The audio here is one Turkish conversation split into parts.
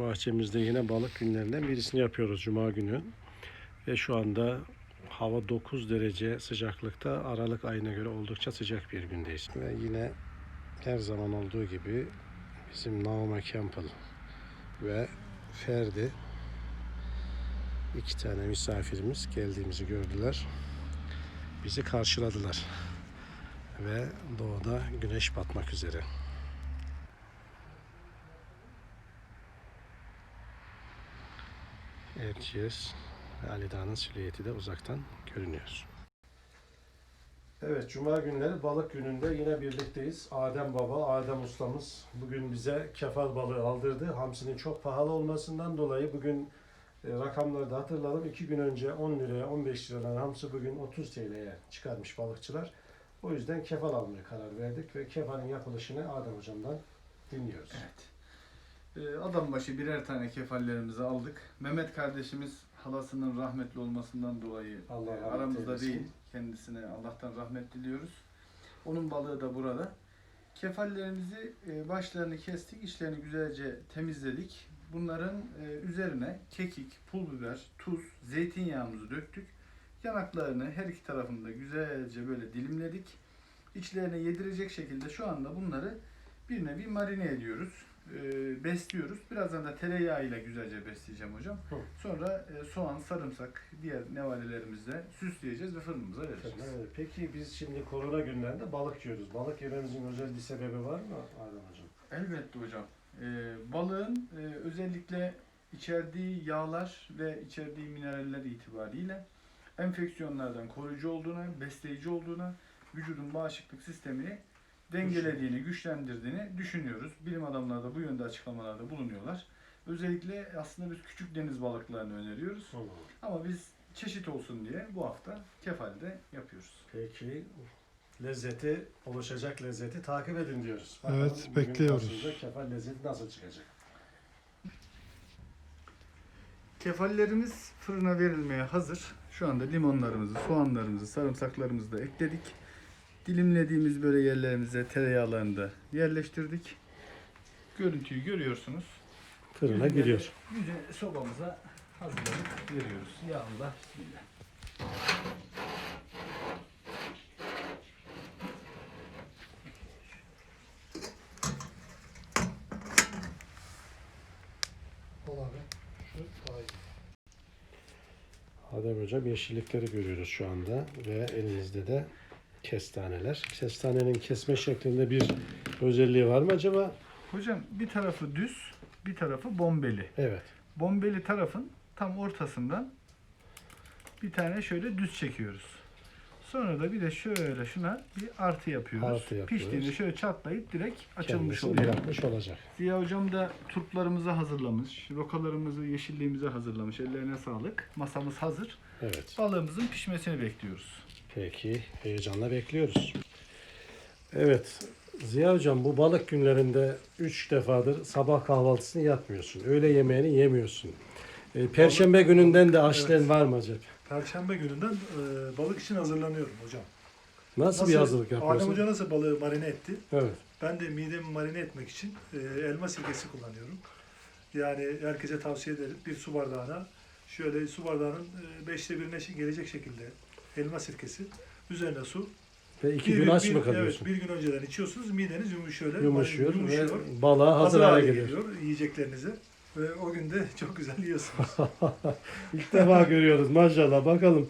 Bahçemizde yine balık günlerinden birisini yapıyoruz Cuma günü. Ve şu anda hava 9 derece sıcaklıkta Aralık ayına göre oldukça sıcak bir gündeyiz. Ve yine her zaman olduğu gibi bizim Naomi Campbell ve Ferdi iki tane misafirimiz geldiğimizi gördüler. Bizi karşıladılar. Ve doğuda güneş batmak üzere. Erciyes ve Ali Dağı'nın silüeti de uzaktan görünüyor. Evet, Cuma günleri balık gününde yine birlikteyiz. Adem Baba, Adem ustamız bugün bize kefal balığı aldırdı. Hamsinin çok pahalı olmasından dolayı bugün e, rakamları da hatırlayalım. İki gün önce 10 liraya, 15 liradan hamsi bugün 30 TL'ye çıkarmış balıkçılar. O yüzden kefal almaya karar verdik ve kefalin yapılışını Adem hocamdan dinliyoruz. Ee, Adam başı birer tane kefallerimizi aldık. Mehmet kardeşimiz halasının rahmetli olmasından dolayı Allah e, aramızda eylesin. değil. Kendisine Allah'tan rahmet diliyoruz. Onun balığı da burada. Kefallerimizi e, başlarını kestik, içlerini güzelce temizledik. Bunların e, üzerine kekik, pul biber, tuz, zeytinyağımızı döktük. Yanaklarını her iki tarafını da güzelce böyle dilimledik. İçlerine yedirecek şekilde şu anda bunları bir nevi marine ediyoruz. e, besliyoruz. Birazdan da tereyağıyla güzelce besleyeceğim hocam. Hı. Sonra e, soğan, sarımsak, diğer nevalelerimizle süsleyeceğiz ve fırınımıza vereceğiz. Evet, Peki biz şimdi korona günlerinde balık yiyoruz. Balık yememizin özel bir sebebi var mı Adem hocam? Elbette hocam. E, balığın e, özellikle içerdiği yağlar ve içerdiği mineraller itibariyle enfeksiyonlardan koruyucu olduğuna, besleyici olduğuna, vücudun bağışıklık sistemini dengelediğini, güçlendirdiğini düşünüyoruz. Bilim adamları da bu yönde açıklamalarda bulunuyorlar. Özellikle aslında biz küçük deniz balıklarını öneriyoruz. Ama biz çeşit olsun diye bu hafta kefalde yapıyoruz. Peki lezzeti, oluşacak lezzeti takip edin diyoruz. Evet, bugün bekliyoruz. karşınıza Kefal lezzeti nasıl çıkacak? Kefallerimiz fırına verilmeye hazır. Şu anda limonlarımızı, soğanlarımızı, sarımsaklarımızı da ekledik. Dilimlediğimiz böyle yerlerimize tereyağlarını da yerleştirdik. Görüntüyü görüyorsunuz. Fırına giriyor. Güzel sobamıza hazırladık veriyoruz. Ya Allah bismillah. Adem hocam yeşillikleri görüyoruz şu anda ve elimizde de kestaneler. Kestanenin kesme şeklinde bir özelliği var mı acaba? Hocam bir tarafı düz, bir tarafı bombeli. Evet. Bombeli tarafın tam ortasından bir tane şöyle düz çekiyoruz. Sonra da bir de şöyle şuna bir artı yapıyoruz. Artı yapıyoruz. Piştiğinde şöyle çatlayıp direkt açılmış Kendisi oluyor. bırakmış olacak. Ziya hocam da turplarımızı hazırlamış. Rokalarımızı, yeşilliğimizi hazırlamış. Ellerine sağlık. Masamız hazır. Evet. Balığımızın pişmesini bekliyoruz. Peki heyecanla bekliyoruz. Evet. Ziya hocam bu balık günlerinde 3 defadır sabah kahvaltısını yapmıyorsun. Öğle yemeğini yemiyorsun. E, Perşembe gününden de açlığın Evet. var mı acaba? Perşembe gününden e, balık için hazırlanıyorum hocam. Nasıl, bir hazırlık yapıyorsun? Adem Hoca nasıl balığı marine etti? Evet. Ben de midemi marine etmek için e, elma sirkesi kullanıyorum. Yani herkese tavsiye ederim. Bir su bardağına şöyle su bardağının e, beşte birine gelecek şekilde elma sirkesi. Üzerine su. Ve iki Bir- gün aç bir- mı kalıyorsun? Evet, bir gün önceden içiyorsunuz. Mideniz yumuşuyor. Yumuşuyor, yumuşuyor. ve balığa hazır hale geliyor. yiyeceklerinize. Ve o gün de çok güzel yiyorsunuz. İlk defa görüyoruz maşallah bakalım.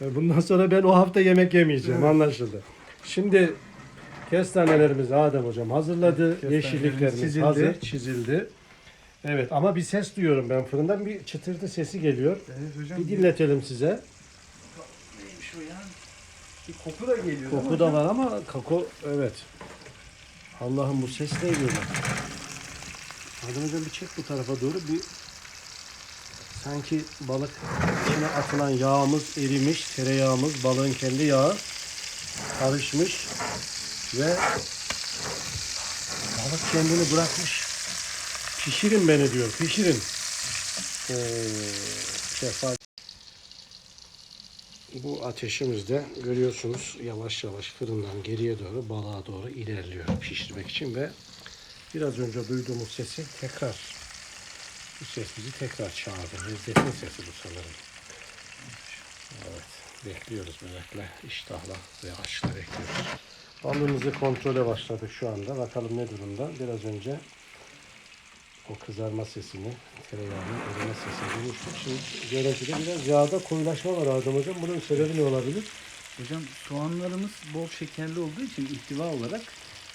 E, Bundan sonra ben o hafta yemek yemeyeceğim Evet. anlaşıldı. Şimdi kestanelerimizi Adem hocam hazırladı. Yeşilliklerimiz çizildi. hazır, çizildi. Evet ama bir ses duyuyorum ben fırından bir çıtırtı sesi geliyor. Evet hocam. Bir dinletelim size. Bir koku da geliyor. Koku da var ama kako evet. Allah'ım bu ses ne diyor bak. Adem hocam bir çek bu tarafa doğru bir sanki balık içine atılan yağımız erimiş, tereyağımız, balığın kendi yağı karışmış ve balık kendini bırakmış. Pişirin beni diyor, pişirin. Ee, şeffaf. Bu ateşimizde görüyorsunuz yavaş yavaş fırından geriye doğru balığa doğru ilerliyor pişirmek için ve biraz önce duyduğumuz sesi tekrar Bu ses bizi tekrar çağırdı. Lezzetin sesi bu sanırım. Evet. Bekliyoruz merakla, iştahla ve açla bekliyoruz. Balığımızı kontrole başladık şu anda. Bakalım ne durumda. Biraz önce o kızarma sesini, tereyağının erime sesini duymuştuk. Şimdi görüntüde biraz yağda koyulaşma var Adem Hocam. Bunun sebebi ne olabilir? Hocam soğanlarımız bol şekerli olduğu için ihtiva olarak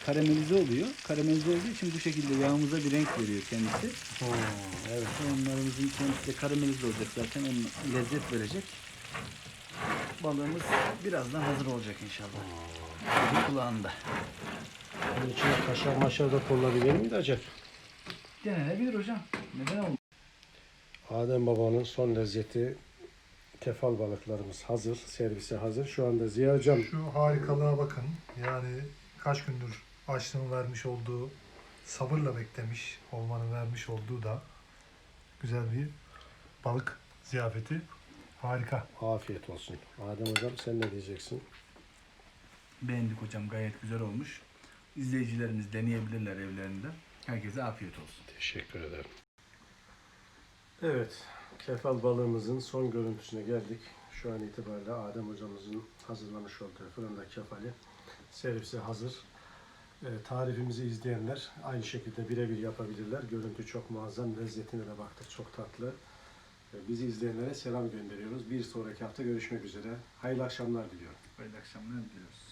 karamelize oluyor. Karamelize olduğu için bu şekilde yağımıza bir renk veriyor kendisi. evet. Soğanlarımızın kendisi de karamelize olacak zaten. Onun lezzet verecek. Balığımız birazdan hazır olacak inşallah. Kulağında. Bunun içine kaşar maşar da konulabilir miydi acaba? Denenebilir hocam. Neden olmaz? Adem Baba'nın son lezzeti kefal balıklarımız hazır, servise hazır. Şu anda Ziya Hocam Şu harikalığa bakın. Yani kaç gündür açlığın vermiş olduğu, sabırla beklemiş olmanın vermiş olduğu da güzel bir balık ziyafeti. Harika. afiyet olsun. Adem Hocam sen ne diyeceksin? Beğendik hocam gayet güzel olmuş. İzleyicilerimiz deneyebilirler evlerinde. Herkese afiyet olsun. Teşekkür ederim. Evet, kefal balığımızın son görüntüsüne geldik. Şu an itibariyle Adem hocamızın hazırlamış olduğu fırında kefali servise hazır. E, tarifimizi izleyenler aynı şekilde birebir yapabilirler. Görüntü çok muazzam, lezzetine de baktık çok tatlı. E, bizi izleyenlere selam gönderiyoruz. Bir sonraki hafta görüşmek üzere. Hayırlı akşamlar diliyorum. Hayırlı akşamlar diliyoruz.